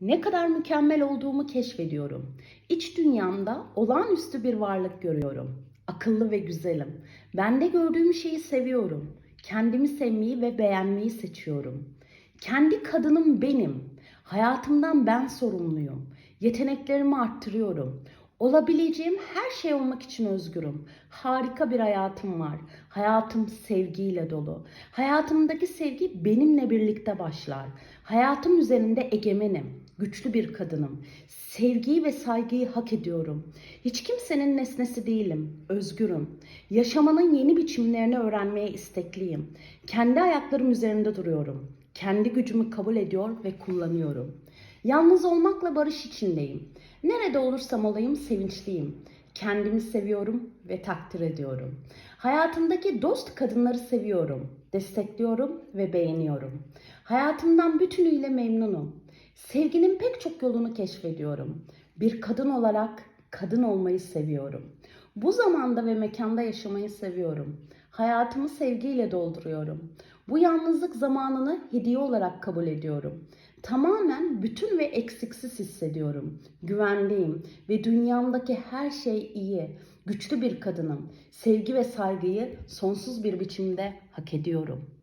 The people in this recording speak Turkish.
Ne kadar mükemmel olduğumu keşfediyorum. İç dünyamda olağanüstü bir varlık görüyorum. Akıllı ve güzelim. Bende gördüğüm şeyi seviyorum. Kendimi sevmeyi ve beğenmeyi seçiyorum. Kendi kadınım benim. Hayatımdan ben sorumluyum. Yeteneklerimi arttırıyorum. Olabileceğim her şey olmak için özgürüm. Harika bir hayatım var. Hayatım sevgiyle dolu. Hayatımdaki sevgi benimle birlikte başlar. Hayatım üzerinde egemenim. Güçlü bir kadınım. Sevgiyi ve saygıyı hak ediyorum. Hiç kimsenin nesnesi değilim. Özgürüm. Yaşamanın yeni biçimlerini öğrenmeye istekliyim. Kendi ayaklarım üzerinde duruyorum. Kendi gücümü kabul ediyor ve kullanıyorum. Yalnız olmakla barış içindeyim. Nerede olursam olayım sevinçliyim. Kendimi seviyorum ve takdir ediyorum. Hayatımdaki dost kadınları seviyorum, destekliyorum ve beğeniyorum. Hayatımdan bütünüyle memnunum. Sevginin pek çok yolunu keşfediyorum. Bir kadın olarak kadın olmayı seviyorum. Bu zamanda ve mekanda yaşamayı seviyorum. Hayatımı sevgiyle dolduruyorum. Bu yalnızlık zamanını hediye olarak kabul ediyorum. Tamamen bütün ve eksiksiz hissediyorum. Güvendeyim ve dünyamdaki her şey iyi. Güçlü bir kadınım. Sevgi ve saygıyı sonsuz bir biçimde hak ediyorum.